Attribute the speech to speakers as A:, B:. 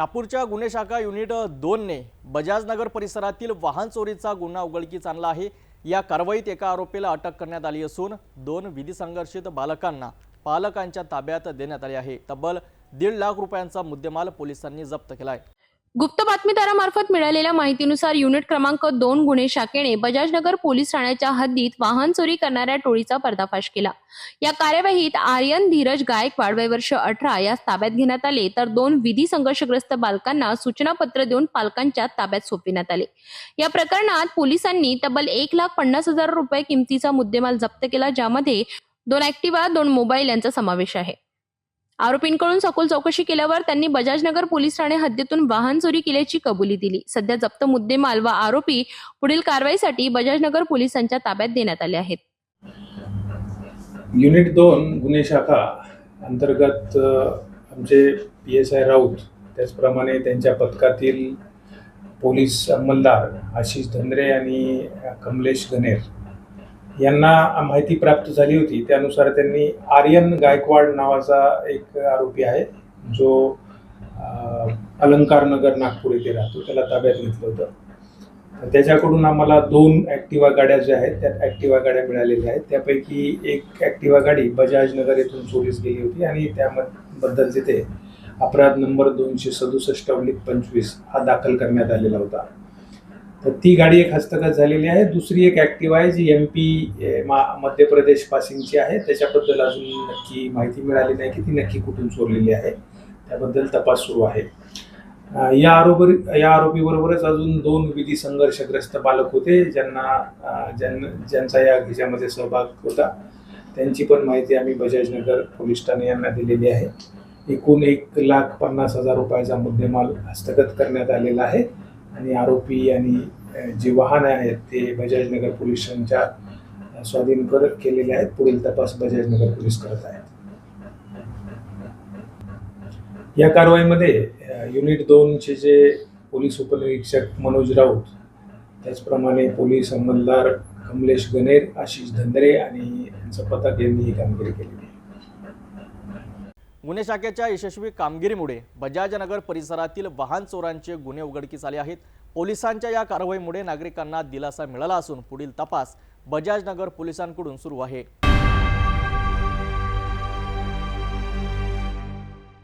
A: नागपूरच्या गुन्हे शाखा युनिट दोनने बजाजनगर परिसरातील वाहन चोरीचा गुन्हा उघडकीस आणला आहे. या कारवाईत एका आरोपीला अटक करण्यात आली असून दोन विधी संघर्षित बालकांना पालकांच्या ताब्यात देण्यात आले आहे. तब्बल दीड लाख रुपयांचा मुद्देमाल पोलिसांनी जप्त केला आहे
B: गुप्त बातमीदारामार्फत मिळालेल्या माहितीनुसार युनिट क्रमांक दोन गुन्हे शाखेने बजाजनगर पोलीस ठाण्याच्या हद्दीत वाहन चोरी करणाऱ्या टोळीचा पर्दाफाश केला. या कार्यवाहीत आर्यन धीरज गायकवाड वय वर्ष अठरा यास ताब्यात घेण्यात आले तर दोन विधी संघर्षग्रस्त बालकांना सूचनापत्र देऊन पालकांच्या ताब्यात सोपविण्यात आले. या प्रकरणात पोलिसांनी तब्बल एक लाख पन्नास हजार रुपये किमतीचा मुद्देमाल जप्त केला ज्यामध्ये दोन ऍक्टिवा दोन मोबाईल यांचा समावेश आहे. आरोपींकडून सखोल चौकशी केल्यावर त्यांनी बजाजनगर पोलीस ठाणे हद्दीतून वाहन चोरी केल्याची कबुली दिली. सध्या जप्त मुद्देमाल व आरोपी पुढील कारवाईसाठी बजाजनगर पोलिसांच्या ताब्यात देण्यात आले आहेत.
C: युनिट दोन गुन्हे शाखा अंतर्गत आमचे पी एस आय राऊत त्याचप्रमाणे त्यांच्या पथकातील पोलीस अंमलदार आशिष धंद्रे आणि कमलेश गणेर यांना माहिती प्राप्त झाली होती. त्यानुसार त्यांनी आर्यन गायकवाड नावाचा एक आरोपी आहे जो अलंकार नगर नागपूर येथे राहतो. त्याला ताब्यात घेतलं होतं. तर त्याच्याकडून आम्हाला दोन ॲक्टिवा गाड्या ज्या आहेत त्या ॲक्टिवा गाड्या मिळालेल्या आहेत. त्यापैकी एक ॲक्टिवा गाडी बजाज नगर येथून चोरीस गेली होती आणि त्याबद्दल तिथे अपराध नंबर दोनशे सदुसष्ट पंचवीस हा दाखल करण्यात आलेला होता. तर ती गाडी एक हस्तगत झालेली आहे. दुसरी एक ॲक्टिव्ह आहे जी एम पी मा मध्य प्रदेश पासिंगची आहे. त्याच्याबद्दल अजून नक्की माहिती मिळाली नाही की ती नक्की कुठून चोरलेली आहे. त्याबद्दल तपास सुरू आहे. या आरोपी या आरोपीबरोबरच अजून दोन विधी संघर्षग्रस्त बालक होते ज्यांना ज्यांना ज्यांचा या ह्याच्यामध्ये सहभाग होता. त्यांची पण माहिती आम्ही बजाजनगर पोलीस ठाणे यांना दिलेली आहे. एकूण एक लाख पन्नास हजार रुपयाचा मुद्देमाल हस्तगत करण्यात आलेला आहे. आणि आरोपी आणि जे वाहन आहेत ते बजाजनगर नगर पोलिसांच्या स्वाधीन करत केलेले आहेत. पुढील तपास बजाजनगर पोलीस करत आहेत. या कारवाईमध्ये युनिट दोनचे जे पोलीस उपनिरीक्षक मनोज राऊत त्याचप्रमाणे पोलीस अंमलदार कमलेश गणेर आशिष धंद्रे आणि यांचं पथक यांनी ही कामगिरी केलेली आहे.
A: गुन्हे शाखेच्या यशस्वी कामगिरीमुळे बजाजनगर परिसरातील वाहन चोरांचे गुन्हे उघडकीस आले आहेत. पोलिसांच्या या कारवाईमुळे नागरिकांना दिलासा मिळाला असून पुढील तपास बजाजनगर पोलिसांकडून सुरू आहे.